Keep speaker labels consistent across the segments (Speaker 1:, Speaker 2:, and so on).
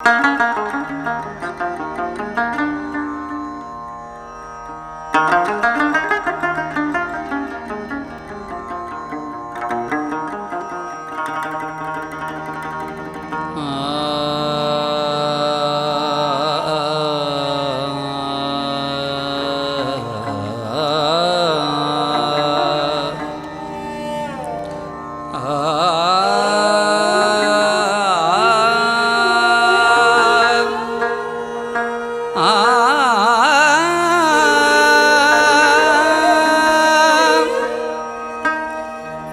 Speaker 1: Thank you.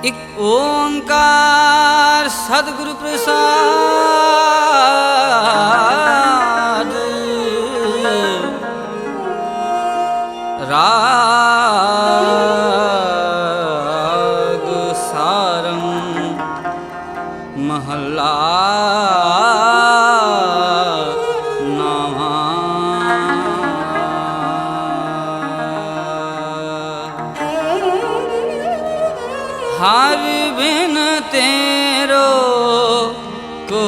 Speaker 1: ਇਕ ਓੰਕਾਰ ਸਤਿਗੁਰ ਪ੍ਰਸਾਦ। ਰਾਗ ਸਾਰੰਗ ਮਹੱਲਾ ਬਿਨ ਤੇਰੋ ਕੋ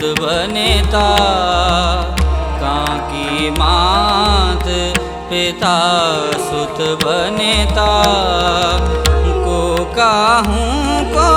Speaker 1: ਸੁਤ ਬਨੇਤਾ ਕਾਂ ਕੀ ਮਾਤ ਪਿਤਾ ਸੁਤ ਬਨੇਤਾ। ਕੋ ਕਾਹੂੰ ਕੋ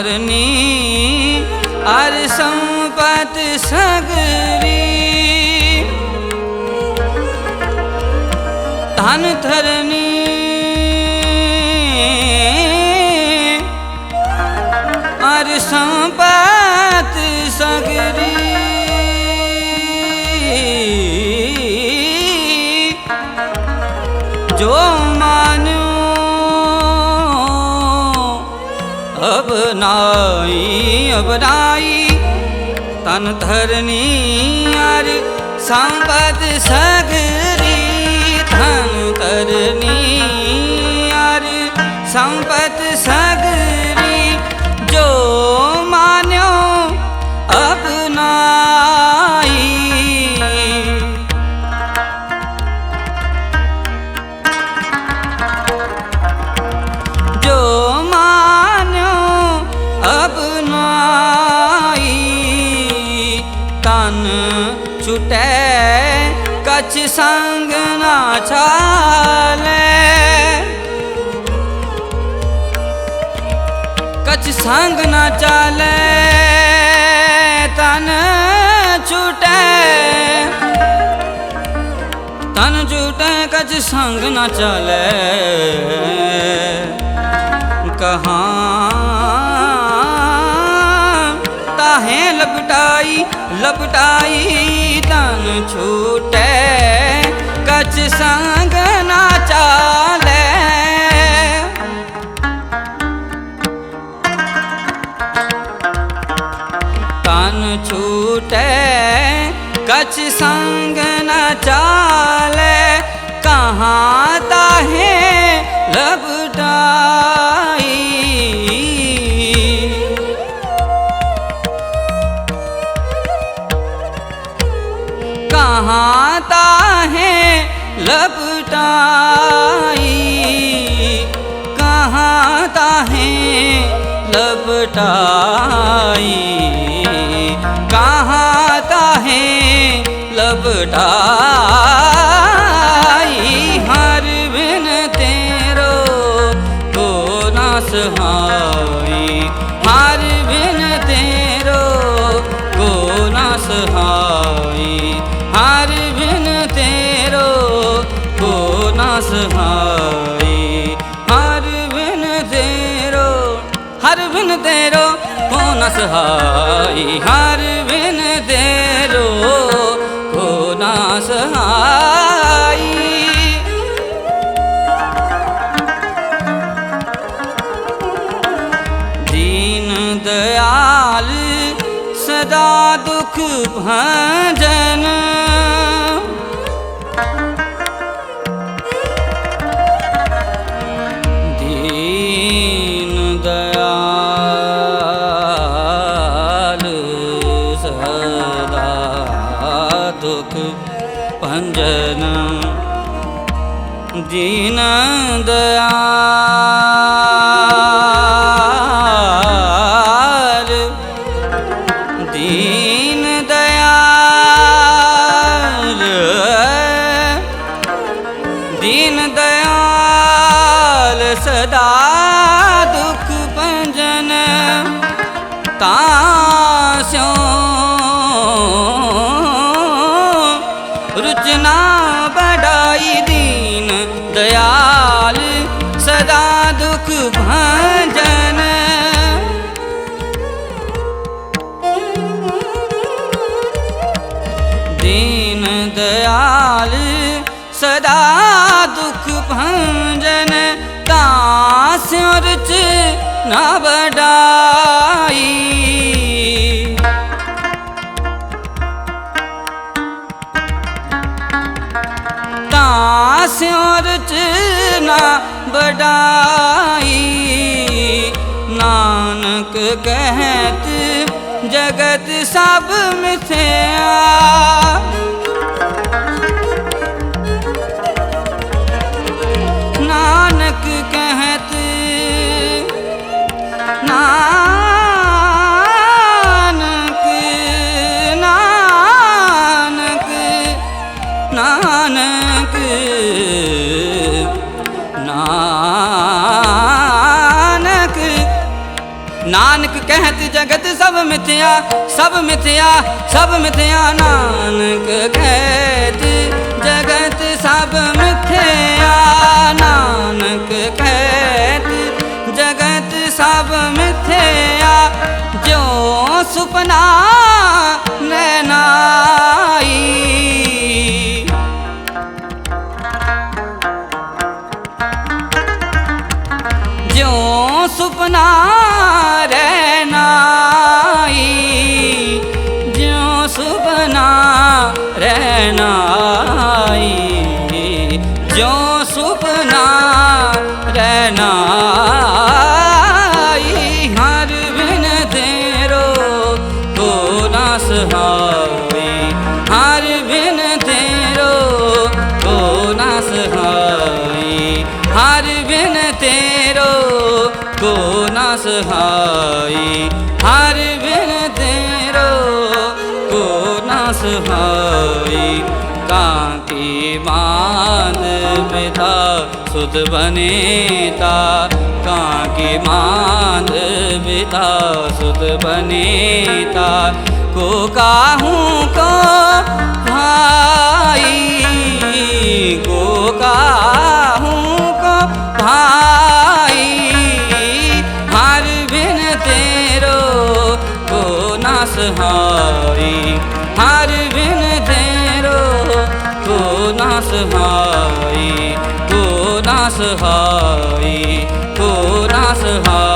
Speaker 1: ਧਨ ਅਰ ਸੰਪਤ ਸਗਰੀ। ਧਨ ਧਰਨੀ ਅਰ ਸੰਪਤ ਸਗਰੀ। ਜੋ अपनाई अपनाई तन अबनाय धन धरी यगरी धन अर संपद ਸੰਗ ਨਾ ਛਾਲੇ ਕਛ ਸੰਗ ਨਾ ਚਾਲੇ, ਤਨ ਛੁਟੈ। ਤਨ ਝੂਟੇ ਕਛ ਸੰਗ ਨਾ ਚਲੇ। ਕਹਾਂ ਲਪਟਾਈ ਲਪਟਾਈ ਤਨ ਛੂਟੇ ਕਛ ਸੰਗ ਨਾ ਚਾਲੇ। ਤਨ ਛੂਟੇ ਕਛ ਸੰਗ ਨ ਚਾਲੇ, ਕਹਾਂ लपटाई कहाँ काहे लपटाई हर बिन तेरो को ना सहाई हर बिन ਸਹਾਈ ਹਰ ਬਿਨ ਦੇਰੋ ਕੋ ਨਾ ਸਹਾਈ। ਦੀਨ ਦਿਆਲ ਸਦਾ ਦੁੱਖ ਭੈ ਰੰਜਨ ਜੀਨ ਦਇਆ। ਦੀਨ ਦਿਆਲ, ਸਦਾ ਦੁਖ ਭੰਜਨ ਦਾਸ ਰਚ ਨਾ ਵਡਾਈ। ਦਾਸ ਰਚ ਨਾ ਵਡਾਈ, ਨਾਨਕ ਕਹਿਤ ਜਗਤ ਸਭ ਮਿਥਿਆ। ਨਾਨਕ ਕਹਿਤ ਜਗਤ ਸਭ ਮਿਥਿਆ ਸਭ ਮਿਥਿਆ ਸਭ ਮਿਥਿਆ ਨਾਨਕ ਕਹਿਤ ਜਗਤ ਸਭ ਮਿਥਿਆ, ਨਾਨਕ ਕਹਿਤ ਜਗਤ ਸਭ ਮਿਥਿਆ, ਜੋ ਸੁਪਨਾ ਸੁਪਨਾ ਰਹਿਨਾਈ ਜੋ ਸੁਪਨਾ ਰਹਿਨਾਈ ਹਰ ਬਿਨ ਤੇਰੋ ਕੋ ਨਾ ਸਹਾਈ। ਹਰ ਬਿਨ ਤੇਰੋ ਕੋ ਨਾ ਸਹਾਈ। ਹਰ ਬਿਨ ਤੇਰੋ ਕੋ ਨਾ ਸਹਾਈ। सुध बनेता, कांकी बाँध विधा सुध बनेता। को काहूँ को भाई, को काहूँ को भाई। हर बिन तेरो को ना सहाई हर बिन तेरो को ना सहाई ਸਹਾਈ ਹੋਰਾਂ ਸਹਾਈ